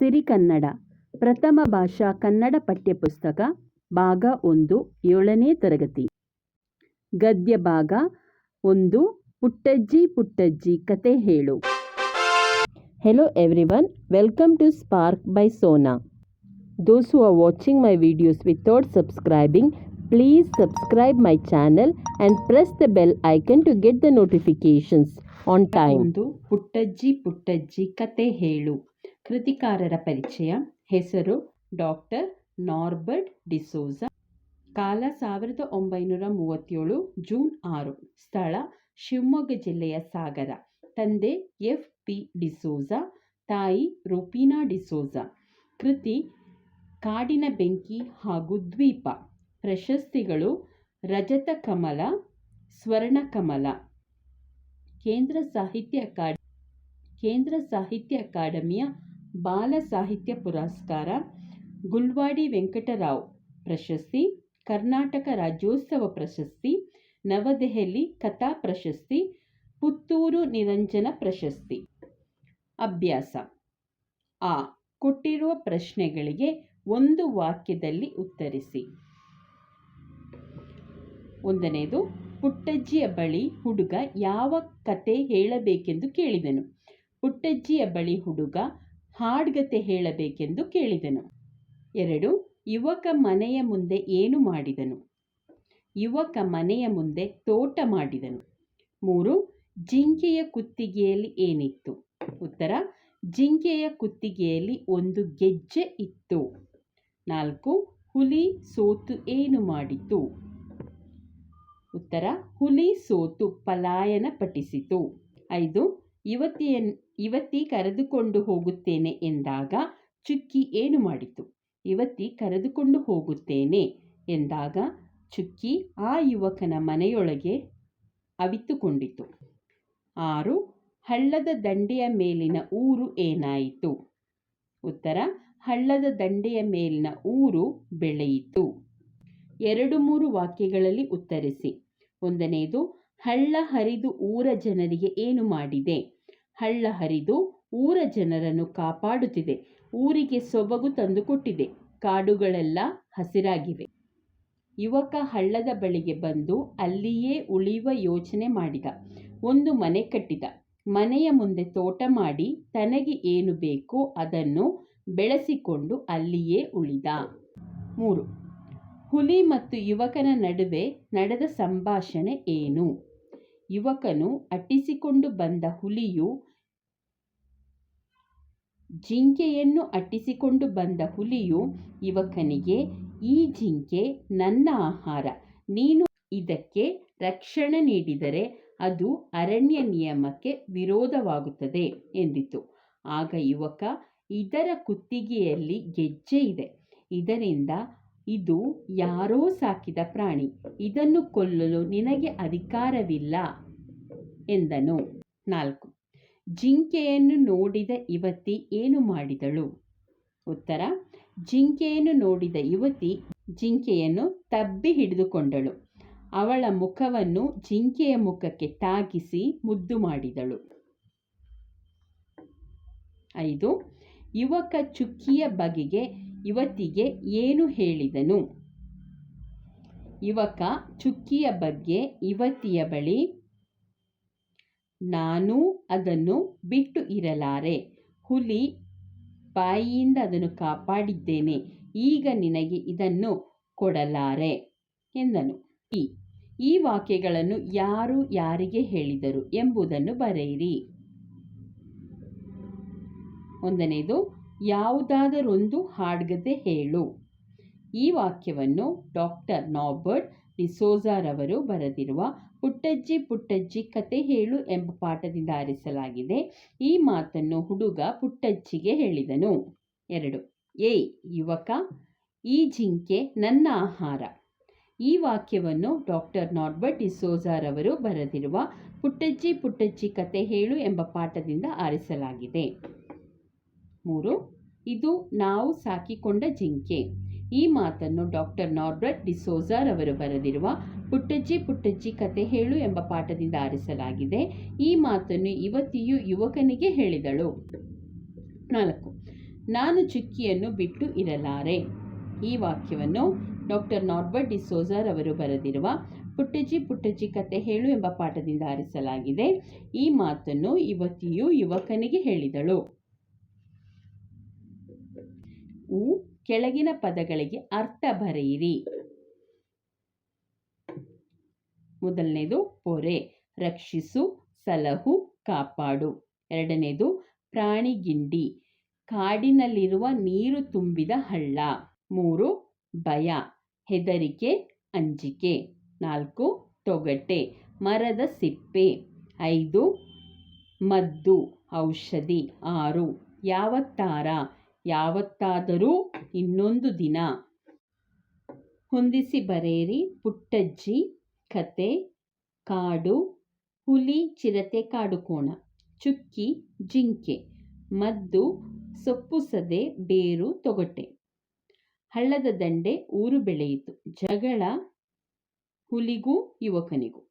ಸಿರಿಕನ್ನಡ ಪ್ರಥಮ ಭಾಷಾ ಕನ್ನಡ ಪಠ್ಯಪುಸ್ತಕ, ಭಾಗ ಒಂದು, ಏಳನೇ ತರಗತಿ. ಗದ್ಯ ಭಾಗ ಒಂದು, ಪುಟ್ಟಜ್ಜಿ ಪುಟ್ಟಜ್ಜಿ ಕತೆ ಹೇಳು. Hello everyone welcome to Spark by Sona those who are watching my videos without subscribing please subscribe my channel and press the bell icon to get the notifications on time ಪುಟ್ಟಜ್ಜಿ ಪುಟ್ಟಜ್ಜಿ ಕತೆ ಹೇಳು. ಕೃತಿಕಾರರ ಪರಿಚಯ, ಹೆಸರು ಡಾಕ್ಟರ್ ನಾರ್ಬರ್ಟ್ ಡಿಸೋಜಾ. ಕಾಲ ಸಾವಿರದ ಒಂಬೈನೂರ ಮೂವತ್ತೇಳು, June ಆರು. ಸ್ಥಳ ಶಿವಮೊಗ್ಗ ಜಿಲ್ಲೆಯ ಸಾಗರ. ತಂದೆ ಎಫ್. ಪಿ. ಡಿಸೋಜಾ, ತಾಯಿ ರೂಪೀನಾ ಡಿಸೋಜಾ. ಕೃತಿ ಕಾಡಿನ ಬೆಂಕಿ ಹಾಗೂ ದ್ವೀಪ. ಪ್ರಶಸ್ತಿಗಳು ರಜತ ಕಮಲ, ಸ್ವರ್ಣ ಕಮಲ. ಕೇಂದ್ರ ಸಾಹಿತ್ಯ ಅಕಾಡೆ ಕೇಂದ್ರ ಸಾಹಿತ್ಯ ಅಕಾಡೆಮಿಯ ಬಾಲ ಸಾಹಿತ್ಯ ಪುರಸ್ಕಾರ, ಗುಲ್ವಾಡಿ ವೆಂಕಟರಾವ್ ಪ್ರಶಸ್ತಿ, ಕರ್ನಾಟಕ ರಾಜ್ಯೋತ್ಸವ ಪ್ರಶಸ್ತಿ, ನವದೆಹಲಿ ಕಥಾ ಪ್ರಶಸ್ತಿ, ಪುತ್ತೂರು ನಿರಂಜನ ಪ್ರಶಸ್ತಿ. ಅಭ್ಯಾಸ. ಆ ಕೊಟ್ಟಿರುವ ಪ್ರಶ್ನೆಗಳಿಗೆ ಒಂದು ವಾಕ್ಯದಲ್ಲಿ ಉತ್ತರಿಸಿ. ಒಂದನೇದು, ಪುಟ್ಟಜ್ಜಿಯ ಬಳಿ ಹುಡುಗ ಯಾವ ಕತೆ ಹೇಳಬೇಕೆಂದು ಕೇಳಿದನು. ಪುಟ್ಟಜ್ಜಿಯ ಬಳಿ ಹುಡುಗ ಹಾಡ್ಗತೆ ಹೇಳಬೇಕೆಂದು ಕೇಳಿದನು. ಎರಡು, ಯುವಕ ಮನೆಯ ಮುಂದೆ ಏನು ಮಾಡಿದನು? ಯುವಕ ಮನೆಯ ಮುಂದೆ ತೋಟ ಮಾಡಿದನು. ಮೂರು, ಜಿಂಕೆಯ ಕುತ್ತಿಗೆಯಲ್ಲಿ ಏನಿತ್ತು? ಉತ್ತರ, ಜಿಂಕೆಯ ಕುತ್ತಿಗೆಯಲ್ಲಿ ಒಂದು ಗೆಜ್ಜೆ ಇತ್ತು. ನಾಲ್ಕು, ಹುಲಿ ಸೋತು ಏನು ಮಾಡಿತು? ಉತ್ತರ, ಹುಲಿ ಸೋತು ಪಲಾಯನ ಪಠಿಸಿತು. ಐದು ಯುವತಿಯ ಯುವತಿ ಕರೆದುಕೊಂಡು ಹೋಗುತ್ತೇನೆ ಎಂದಾಗ ಚುಕ್ಕಿ ಏನು ಮಾಡಿತು? ಯುವತಿ ಕರೆದುಕೊಂಡು ಹೋಗುತ್ತೇನೆ ಎಂದಾಗ ಚುಕ್ಕಿ ಆ ಯುವಕನ ಮನೆಯೊಳಗೆ ಅವಿತುಕೊಂಡಿತು. ಆರು, ಹಳ್ಳದ ದಂಡೆಯ ಮೇಲಿನ ಊರು ಏನಾಯಿತು? ಉತ್ತರ, ಹಳ್ಳದ ದಂಡೆಯ ಮೇಲಿನ ಊರು ಬೆಳೆಯಿತು. ಎರಡು ಮೂರು ವಾಕ್ಯಗಳಲ್ಲಿ ಉತ್ತರಿಸಿ. ಒಂದನೆಯದು ಹಳ್ಳ ಹರಿದು ಊರ ಜನರಿಗೆ ಏನು ಮಾಡಿದೆ? ಹಳ್ಳ ಹರಿದು ಊರ ಜನರನ್ನು ಕಾಪಾಡುತ್ತಿದೆ. ಊರಿಗೆ ಸೊಬಗು ತಂದುಕೊಟ್ಟಿದೆ ಕಾಡುಗಳೆಲ್ಲ ಹಸಿರಾಗಿವೆ. ಯುವಕ ಹಳ್ಳದ ಬಳಿಗೆ ಬಂದು ಅಲ್ಲಿಯೇ ಉಳಿಯುವ ಯೋಚನೆ ಮಾಡಿದ. ಒಂದು ಮನೆ ಕಟ್ಟಿದ. ಮನೆಯ ಮುಂದೆ ತೋಟ ಮಾಡಿ ತನಗೆ ಏನು ಬೇಕೋ ಅದನ್ನು ಬೆಳೆಸಿಕೊಂಡು ಅಲ್ಲಿಯೇ ಉಳಿದ. ಮೂರು. ಹುಲಿ ಮತ್ತು ಯುವಕನ ನಡುವೆ ನಡೆದ ಸಂಭಾಷಣೆ ಏನು? ಯುವಕನು ಅಟ್ಟಿಸಿಕೊಂಡು ಬಂದ ಹುಲಿಯು ಜಿಂಕೆಯನ್ನು ಅಟ್ಟಿಸಿಕೊಂಡು ಬಂದ ಹುಲಿಯು ಯುವಕನಿಗೆ, ಈ ಜಿಂಕೆ ನನ್ನ ಆಹಾರ. ನೀನು ಇದಕ್ಕೆ ರಕ್ಷಣೆ ನೀಡಿದರೆ ಅದು ಅರಣ್ಯ ನಿಯಮಕ್ಕೆ ವಿರೋಧವಾಗುತ್ತದೆ ಎಂದಿತು. ಆಗ ಯುವಕ, ಇದರ ಕುತ್ತಿಗೆಯಲ್ಲಿ ಗೆಜ್ಜೆ ಇದೆ. ಇದರಿಂದ ಇದು ಯಾರೋ ಸಾಕಿದ ಪ್ರಾಣಿ. ಇದನ್ನು ಕೊಲ್ಲಲು ನಿನಗೆ ಅಧಿಕಾರವಿಲ್ಲ ಎಂದನು. ನಾಲ್ಕು. ಜಿಂಕೆಯನ್ನು ನೋಡಿದ ಯುವತಿ ಏನು ಮಾಡಿದಳು? ಉತ್ತರ, ಜಿಂಕೆಯನ್ನು ನೋಡಿದ ಯುವತಿ ಜಿಂಕೆಯನ್ನು ತಬ್ಬಿ ಹಿಡಿದುಕೊಂಡಳು. ಅವಳ ಮುಖವನ್ನು ಜಿಂಕೆಯ ಮುಖಕ್ಕೆ ತಾಗಿಸಿ ಮುದ್ದು ಮಾಡಿದಳು. ಐದು. ಯುವಕ ಚುಕ್ಕಿಯ ಬಗೆಗೆ ಯುವತಿಗೆ ಏನು ಹೇಳಿದನು? ಯುವಕ ಚುಕ್ಕಿಯ ಬಗ್ಗೆ ಯುವತಿಯ ಬಳಿ, ನಾನು ಅದನ್ನು ಬಿಟ್ಟು ಇರಲಾರೆ. ಹುಲಿ ಬಾಯಿಯಿಂದ ಅದನ್ನು ಕಾಪಾಡಿದ್ದೇನೆ. ಈಗ ನಿನಗೆ ಇದನ್ನು ಕೊಡಲಾರೆ ಎಂದನು. ಈ ವಾಕ್ಯಗಳನ್ನು ಯಾರು ಯಾರಿಗೆ ಹೇಳಿದರು ಎಂಬುದನ್ನು ಬರೆಯಿರಿ. ಒಂದನೇದು ಯಾವುದಾದರೊಂದು ಹಾಡ್ಗತೆ ಹೇಳು. ಈ ವಾಕ್ಯವನ್ನು ಡಾಕ್ಟರ್ ನಾಬರ್ಟ್ ಡಿಸೋಜಾರವರು ಬರೆದಿರುವ ಪುಟ್ಟಜ್ಜಿ ಪುಟ್ಟಜ್ಜಿ ಕತೆ ಹೇಳು ಎಂಬ ಪಾಠದಿಂದ ಆರಿಸಲಾಗಿದೆ. ಈ ಮಾತನ್ನು ಹುಡುಗ ಪುಟ್ಟಜ್ಜಿಗೆ ಹೇಳಿದನು. ಎರಡು, ಏ ಯುವಕ, ಈ ಜಿಂಕೆ ನನ್ನ ಆಹಾರ. ಈ ವಾಕ್ಯವನ್ನು ಡಾಕ್ಟರ್ ನಾರ್ಬರ್ಟ್ ಡಿಸೋಜಾರವರು ಬರೆದಿರುವ ಪುಟ್ಟಜ್ಜಿ ಪುಟ್ಟಜ್ಜಿ ಕತೆ ಹೇಳು ಎಂಬ ಪಾಠದಿಂದ ಆರಿಸಲಾಗಿದೆ. ಮೂರು, ಇದು ನಾವು ಸಾಕಿಕೊಂಡ ಜಿಂಕೆ. ಈ ಮಾತನ್ನು ಡಾಕ್ಟರ್ ನಾರ್ಬರ್ಟ್ ಡಿಸೋಜಾರ್ ಅವರು ಬರೆದಿರುವ ಪುಟ್ಟಜ್ಜಿ ಪುಟ್ಟಜ್ಜಿ ಕತೆ ಹೇಳು ಎಂಬ ಪಾಠದಿಂದ ಆರಿಸಲಾಗಿದೆ. ಈ ಮಾತನ್ನು ಯುವತಿಯು ಯುವಕನಿಗೆ ಹೇಳಿದಳು. ನಾಲ್ಕು, ನಾನು ಚುಕ್ಕಿಯನ್ನು ಬಿಟ್ಟು ಇರಲಾರೆ. ಈ ವಾಕ್ಯವನ್ನು ಡಾಕ್ಟರ್ ನಾರ್ಬರ್ಟ್ ಡಿಸೋಜರ್ ಅವರು ಬರೆದಿರುವ ಪುಟ್ಟಜ್ಜಿ ಪುಟ್ಟಜ್ಜಿ ಕತೆ ಹೇಳು ಎಂಬ ಪಾಠದಿಂದ ಆರಿಸಲಾಗಿದೆ. ಈ ಮಾತನ್ನು ಯುವತಿಯು ಯುವಕನಿಗೆ ಹೇಳಿದಳು. ಉ ಕೆಳಗಿನ ಪದಗಳಿಗೆ ಅರ್ಥ ಬರೆಯಿರಿ. ಮೊದಲನೇದು ಪೊರೆ, ರಕ್ಷಿಸು, ಸಲಹು, ಕಾಪಾಡು. ಎರಡನೇದು ಪ್ರಾಣಿಗಿಂಡಿ ಕಾಡಿನಲ್ಲಿರುವ ನೀರು ತುಂಬಿದ ಹಳ್ಳ. ಮೂರು ಭಯ, ಹೆದರಿಕೆ, ಅಂಜಿಕೆ. ನಾಲ್ಕು ತೊಗಟೆ, ಮರದ ಸಿಪ್ಪೆ. ಐದು ಮದ್ದು, ಔಷಧಿ. ಆರು ಯಾವತ್ತಾರ ಯಾವತ್ತಾದರೂ ಇನ್ನೊಂದು ದಿನ. ಹೊಂದಿಸಿ ಬರೆಯಿರಿ. ಪುಟ್ಟಜ್ಜಿ, ಕತೆ, ಕಾಡು, ಹುಲಿ, ಚಿರತೆ ಕಾಡುಕೋಣ ಚುಕ್ಕಿ, ಜಿಂಕೆ, ಮದ್ದು, ಸೊಪ್ಪು ಸದೆ, ಬೇರು, ತೊಗಟೆ. ಹಳ್ಳದ ದಂಡೆ ಊರು ಬೆಳೆಯಿತು. ಜಗಳ ಹುಲಿಗೂ ಯುವಕನಿಗೂ.